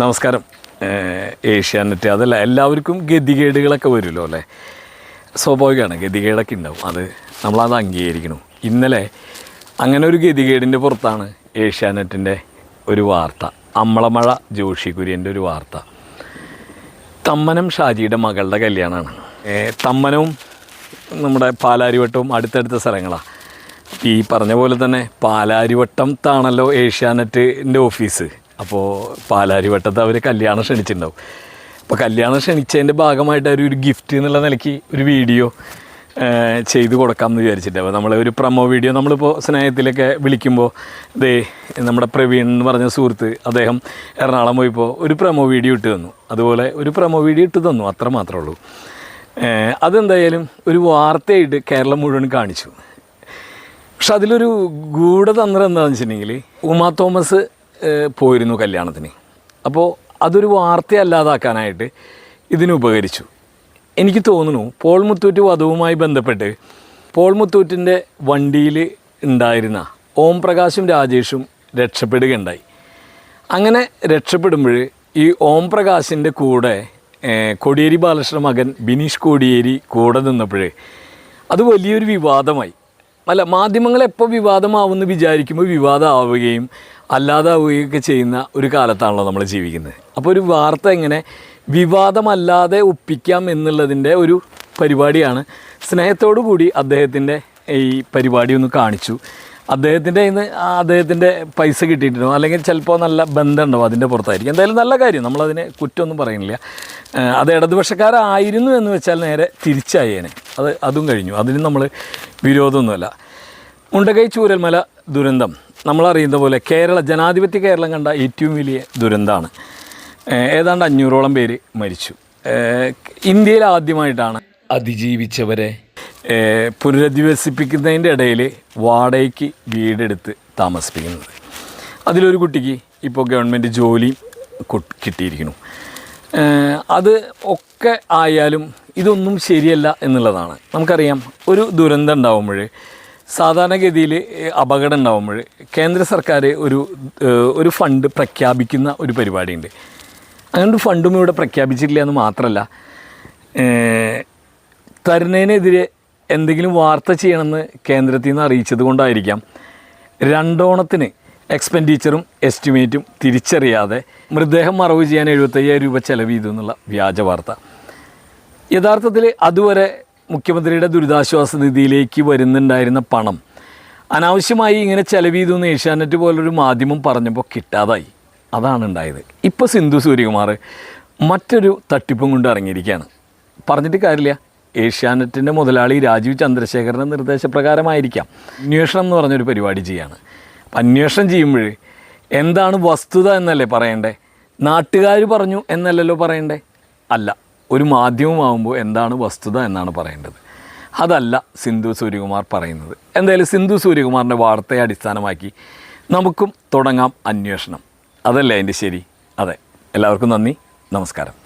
നമസ്കാരം. ഏഷ്യാനെറ്റ് അതല്ല എല്ലാവർക്കും ഗതികേടുകളൊക്കെ വരുമല്ലോ അല്ലേ? സ്വാഭാവികമാണ് ഗതികേടൊക്കെ ഉണ്ടാവും. അത് നമ്മളത് അംഗീകരിക്കണം. ഇന്നലെ അങ്ങനെ ഒരു ഗതികേടിന്റെ പുറത്താണ് ഏഷ്യാനെറ്റിന്റെ ഒരു വാർത്ത. അമ്മളമഴ ജോഷി കുര്യന്റെ ഒരു വാർത്ത. തമ്മനം ഷാജിയുടെ മകളുടെ കല്യാണമാണ് തമ്മനവും നമ്മുടെ പാലാരിവട്ടവും അടുത്തടുത്ത സ്ഥലങ്ങളാണ് ഈ പറഞ്ഞ പോലെ തന്നെ പാലാരിവട്ടം താണല്ലോ ഏഷ്യാനെറ്റിന്റെ ഓഫീസ്. അപ്പോൾ പാലാരിവട്ടത്ത് അവർ കല്യാണം ക്ഷണിച്ചിട്ടുണ്ടാവും. അപ്പോൾ കല്യാണം ക്ഷണിച്ചതിന്റെ ഭാഗമായിട്ട് അവർ ഒരു ഗിഫ്റ്റ് എന്നുള്ള നിലയ്ക്ക് ഒരു വീഡിയോ ചെയ്ത് കൊടുക്കാം എന്ന് അപ്പോൾ നമ്മൾ ഒരു പ്രൊമോ വീഡിയോ നമ്മളിപ്പോൾ സ്നേഹത്തിലൊക്കെ വിളിക്കുമ്പോൾ ദേ നമ്മുടെ പ്രവീൺ എന്ന് പറഞ്ഞ സുഹൃത്ത് അദ്ദേഹം എറണാകുളം പോയപ്പോൾ ഒരു പ്രൊമോ വീഡിയോ ഇട്ട് തന്നു. അതുപോലെ ഒരു പ്രൊമോ വീഡിയോ ഇട്ട് തന്നു അത്ര മാത്രമേ ഉള്ളൂ. അതെന്തായാലും ഒരു വാർത്തയായിട്ട് കേരളം മുഴുവൻ കാണിച്ചു. പക്ഷെ അതിലൊരു ഗൂഢതന്ത്രം എന്താണെന്ന് വെച്ചിട്ടുണ്ടെങ്കിൽ ഉമാ തോമസ് പോയിരുന്നു കല്യാണത്തിന്. അപ്പോൾ അതൊരു വാർത്തയല്ലാതാക്കാനായിട്ട് ഇതിന് ഉപകരിച്ചു. എനിക്ക് തോന്നുന്നു പോൾ മുത്തൂറ്റ് വധവുമായി ബന്ധപ്പെട്ട് പോൾ മുത്തൂറ്റിന്റെ വണ്ടിയിൽ ഉണ്ടായിരുന്ന ഓം പ്രകാശും രാജേഷും രക്ഷപ്പെടുകയുണ്ടായി. അങ്ങനെ രക്ഷപ്പെടുമ്പോൾ ഈ ഓം പ്രകാശിന്റെ കൂടെ കോടിയേരി ബാലകൃഷ്ണ മകൻ ബിനീഷ് കോടിയേരി കൂടെ നിന്നപ്പോൾ അത് വലിയൊരു വിവാദമായി. അല്ല മാധ്യമങ്ങൾ എപ്പോൾ വിവാദമാവുമെന്ന് വിചാരിക്കുമ്പോൾ വിവാദമാവുകയും അല്ലാതാവുകയൊക്കെ ചെയ്യുന്ന ഒരു കാലത്താണല്ലോ നമ്മൾ ജീവിക്കുന്നത്. അപ്പോൾ ഒരു വാർത്ത എങ്ങനെ വിവാദമല്ലാതെ ഒപ്പിക്കാം എന്നുള്ളതിന്റെ ഒരു പരിപാടിയാണ്. സ്നേഹത്തോടു കൂടി അദ്ദേഹത്തിന്റെ ഈ പരിപാടി ഒന്ന് കാണിച്ചു. അദ്ദേഹത്തിന്റെ ഇന്ന് അദ്ദേഹത്തിന്റെ പൈസ കിട്ടിയിട്ടുണ്ടോ? അല്ലെങ്കിൽ ചിലപ്പോൾ നല്ല ബന്ധമുണ്ടാവും അതിന്റെ പുറത്തായിരിക്കും? എന്തായാലും നല്ല കാര്യം. നമ്മളതിനെ കുറ്റമൊന്നും പറയുന്നില്ല. അത് ഇടതുപക്ഷക്കാരായിരുന്നു എന്ന് വെച്ചാൽ നേരെ തിരിച്ചായേനെ അത് അതും കഴിഞ്ഞു. അതിന് നമ്മൾ വിരോധമൊന്നുമല്ല. മുണ്ടകൈ ചൂരൽമല ദുരന്തം. നമ്മളറിയുന്ന പോലെ കേരള ജനാധിപത്യ കേരളം കണ്ട ഏറ്റവും വലിയ ദുരന്തമാണ് ഏതാണ്ട് അഞ്ഞൂറോളം പേര് മരിച്ചു. ഇന്ത്യയിൽ ആദ്യമായിട്ടാണ് അതിജീവിച്ചവരെ പുനരധിവസിപ്പിക്കുന്നതിന്റെ ഇടയിൽ വാടകയ്ക്ക് വീടെടുത്ത് താമസിപ്പിക്കുന്നത്. അതിലൊരു കുട്ടിക്ക് ഇപ്പോൾ ഗവൺമെന്റ് ജോലി കിട്ടിയിരിക്കുന്നു. അത് ഒക്കെ ആയാലും ഇതൊന്നും ശരിയല്ല എന്നുള്ളതാണ്. നമുക്കറിയാം ഒരു ദുരന്തം ഉണ്ടാവുമ്പോൾ സാധാരണഗതിയിൽ അപകടം ഉണ്ടാവുമ്പോൾ കേന്ദ്ര സർക്കാർ ഒരു ഒരു ഫണ്ട് പ്രഖ്യാപിക്കുന്ന ഒരു പരിപാടിയുണ്ട്. അങ്ങനെ ഒരു ഫണ്ടും ഇവിടെ പ്രഖ്യാപിച്ചിട്ടില്ല എന്ന് മാത്രമല്ല തരുന്നതിനെതിരെ എന്തെങ്കിലും വാർത്ത ചെയ്യണമെന്ന് കേന്ദ്രത്തിൽ നിന്ന് അറിയിച്ചത് കൊണ്ടായിരിക്കാം. രണ്ടോണത്തിന് എക്സ്പെൻഡിച്ചറും എസ്റ്റിമേറ്റും തിരിച്ചറിയാതെ മൃതദേഹം മറവ് ചെയ്യാൻ എഴുപത്തയ്യായിരം രൂപ ചെലവ് ചെയ്തു എന്നുള്ള വ്യാജ വാർത്ത. യഥാർത്ഥത്തിൽ അതുവരെ മുഖ്യമന്ത്രിയുടെ ദുരിതാശ്വാസ നിധിയിലേക്ക് വരുന്നുണ്ടായിരുന്ന പണം അനാവശ്യമായി ഇങ്ങനെ ചെലവ് ചെയ്തു എന്ന് ഏഷ്യാനെറ്റ് പോലൊരു മാധ്യമം പറഞ്ഞപ്പോൾ കിട്ടാതായി. അതാണ് ഉണ്ടായത്. ഇപ്പോൾ സിന്ധു സൂര്യകുമാർ മറ്റൊരു തട്ടിപ്പും കൊണ്ട് ഇറങ്ങിയിരിക്കുകയാണ്. പറഞ്ഞിട്ട് കാര്യമില്ല. ഏഷ്യാനെറ്റിന്റെ മുതലാളി രാജീവ് ചന്ദ്രശേഖരന്റെ നിർദ്ദേശപ്രകാരമായിരിക്കാം. അന്വേഷണം എന്ന് പറഞ്ഞൊരു പരിപാടി ചെയ്യാണ്. അപ്പം അന്വേഷണം ചെയ്യുമ്പോൾ എന്താണ് വസ്തുത എന്നല്ലേ പറയണ്ടേ? നാട്ടുകാർ പറഞ്ഞു എന്നല്ലല്ലോ പറയണ്ടേ? അല്ല ഒരു മാധ്യമമാകുമ്പോൾ എന്താണ് വസ്തുത എന്നാണ് പറയേണ്ടത്. അതല്ല സിന്ധു സൂര്യകുമാർ പറയുന്നത്. എന്തായാലും സിന്ധു സൂര്യകുമാറിന്റെ വാർത്തയെ അടിസ്ഥാനമാക്കി നമുക്കും തുടങ്ങാം അന്വേഷണം. അതല്ലേ അതിന്റെ ശരി? അതെ. എല്ലാവർക്കും നന്ദി. നമസ്കാരം.